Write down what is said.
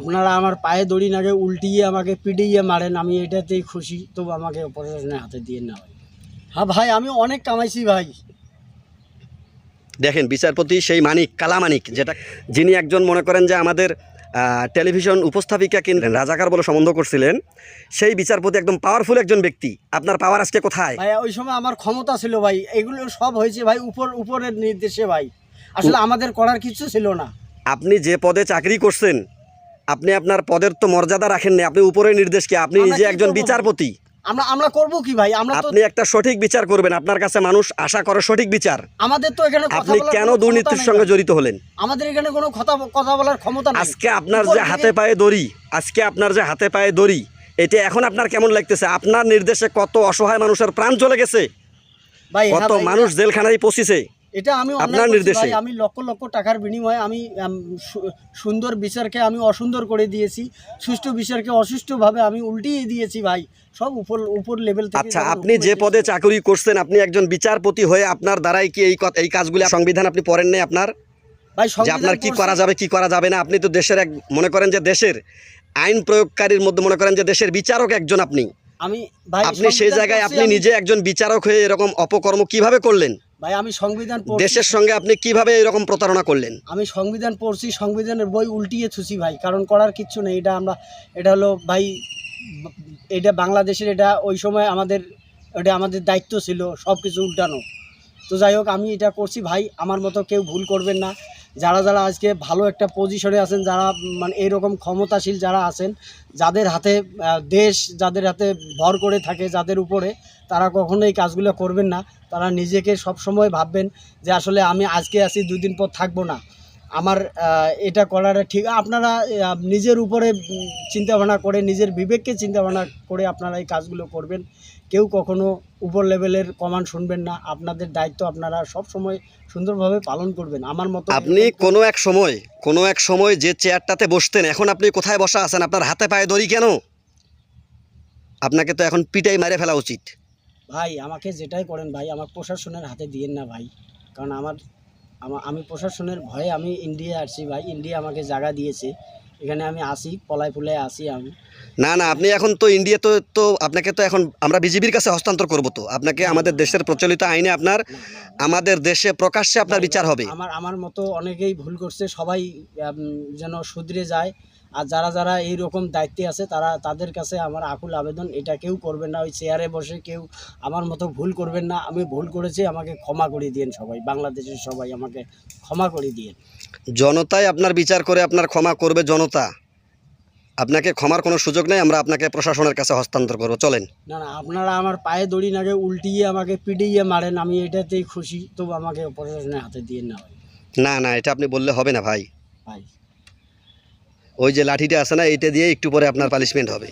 আপনারা আমার পায়ে দড়ি নাগে উল্টিয়ে আমাকে পিটিয়ে মারেন আমি এটাতেই খুশি। তবু আমাকে প্রশাসনের হাতে দিয়ে না ভাই হ্যাঁ ভাই আমি অনেক কামাইছি ভাই। দেখেন বিচারপতি সেই মানিক কালামানিক যেটা যিনি একজন মনে করেন যে আমাদের টেলিভিশন উপস্থাপিকা কিনলেন রাজাকার বলে সম্বন্ধ করছিলেন সেই বিচারপতি একদম পাওয়ারফুল একজন ব্যক্তি। আপনার পাওয়ার আজকে কোথায়? ভাই ওই সময় আমার ক্ষমতা ছিল ভাই। এগুলো সব হয়েছে ভাই উপর উপরের নির্দেশে ভাই। আসলে আমাদের করার কিছু ছিল না। আপনি যে পদে চাকরি করছেন আপনি আপনার পদের তো মর্যাদা রাখেননি আপনি উপরের নির্দেশ কি? আপনি নিজে একজন বিচারপতি। আমরা আমরা করব কি ভাই? আমরা আপনি একটা সঠিক বিচার করবেন আপনার কাছে মানুষ আশা করে সঠিক বিচার। আমাদের তো এখানে আপনি কেন দুর্নীতির সঙ্গে জড়িত হলেন? আমাদের এখানে কোনো কথা কথা বলার ক্ষমতা নেই। আজকে আপনার যে হাতে পায়ে দড়ি আজকে আপনার যে হাতে পায়ে দড়ি এটা এখন আপনার কেমন লাগতেছে? আপনার নির্দেশে কত অসহায় মানুষের প্রাণ চলে গেছে? ভাই হ্যাঁ কত মানুষ জেলখানায় পৌঁছেছে এটা আমি আপনার নির্দেশে? আমি লক্ষ লক্ষ টাকার বিনিময়ে আমি সুন্দর বিচারকে আমি অসুন্দর করে দিয়েছি। সুষ্ঠু বিচারকে অসুষ্ঠুভাবে আমি উল্টিয়ে দিয়েছি ভাই। সব উপর উপর লেভেল থেকে আচ্ছা আপনি যে পদে চাকরি করছেন আপনি একজন বিচারপতি হয়ে আপনার দ্বারাই কি এই এই কাজগুলি সংবিধান আপনি পড়েন নাই আপনার? ভাই যে আপনার কি করা যাবে কি করা যাবে না আপনি তো দেশের এক মনে করেন যে দেশের আইন প্রয়োগকারীর মধ্যে মনে করেন যে দেশের বিচারক একজন আপনি। আমি আপনি সেই জায়গায় আপনি নিজে একজন বিচারক হয়ে এরকম অপকর্ম কীভাবে করলেন? ভাই আমি সংবিধান পড়ছি। দেশের সঙ্গে আপনি কীভাবে এরকম প্রতারণা করলেন? আমি সংবিধান পড়ছি সংবিধানের বই উল্টিয়ে থুছি ভাই কারণ করার কিচ্ছু নেই। এটা আমরা এটা হলো ভাই এটা বাংলাদেশের এটা ওই সময় আমাদের এটা আমাদের দায়িত্ব ছিল সব কিছু উল্টানো। তো যাই হোক আমি এটা করছি ভাই আমার মতো কেউ ভুল করবেন না। যারা যারা আজকে ভালো একটা পজিশনে আছেন, যারা মানে এইরকম ক্ষমতাশীল যারা আছেন, যাদের হাতে দেশ, যাদের হাতে ভর করে থাকে, যাদের উপরে, তারা কখনো এই কাজগুলো করবেন না। তারা নিজেকে সবসময় ভাববেন যে আসলে আমি আজকে আছি, দুদিন পর থাকব না। আমার এটা করার ঠিক আপনারা নিজের উপরে উম, চিন্তাভাবনা করে নিজের বিবেককে চিন্তাভাবনা করে আপনারা এই কাজগুলো করবেন। কেউ কখনো উপর লেভেলের কমান্ড শুনবেন না। আপনাদের দায়িত্ব আপনারা সব সময় সুন্দরভাবে পালন করবেন। আমার মতো আপনি কোনো এক সময় কোনো এক সময় যে চেয়ারটাতে বসতেন এখন আপনি কোথায় বসা আছেন? আপনার হাতে পায়ে দড়ি কেন? আপনাকে তো এখন পিটাই মেরে ফেলা উচিত। ভাই আমাকে যেটাই করেন ভাই আমার প্রশাসনের হাতে দিয়েন না ভাই। কারণ আমার আমা- আমি প্রশাসনের ভয়ে আমি ইন্ডিয়া আসছি ভাই ইন্ডিয়া আমাকে জায়গা দিয়েছে। এখানে আমি আসি পলায় ফুলায় আসি আমি। না না আপনি এখন তো ইন্ডিয়া তো তো আপনাকে তো এখন আমরা বিজেপির কাছে হস্তান্তর করব তো। আপনাকে আমাদের দেশের প্রচলিত আইনে আপনার আমাদের দেশে প্রকাশ্যে আপনার বিচার হবে। আমার আমার মতো অনেকেই ভুল করছে সবাই যেন শুধরে যায়। আর যারা যারা এই রকম দায়িত্বে আছে তারা তাদের কাছে আমার আকুল আবেদন এটা কেউ করবেন না। ওই চেয়ারে বসে কেউ আমার মতো ভুল করবেন না। আমি ভুল করেছি আমাকে ক্ষমা করে দিয়েন সবাই। বাংলাদেশের সবাই আমাকে ক্ষমা করে দিয়েন। জনতাই আপনার বিচার করে আপনার ক্ষমা করবে জনতা। আপনাকে ক্ষমার কোনো সুযোগ নেই আমরা আপনাকে প্রশাসনের কাছে হস্তান্তর করব। চলেন। না না আপনারা আমার পায়ে দড়ি নাগে উল্টিয়ে আমাকে পিটিয়ে মারেন আমি এটাতেই খুশি। তবু আমাকে প্রশাসনের হাতে দিয়ে না না না এটা আপনি বললে হবে না ভাই। ভাই। ওই যে লাঠিটা আছে না এইটা দিয়ে একটু পরে আপনার পানিশমেন্ট হবে।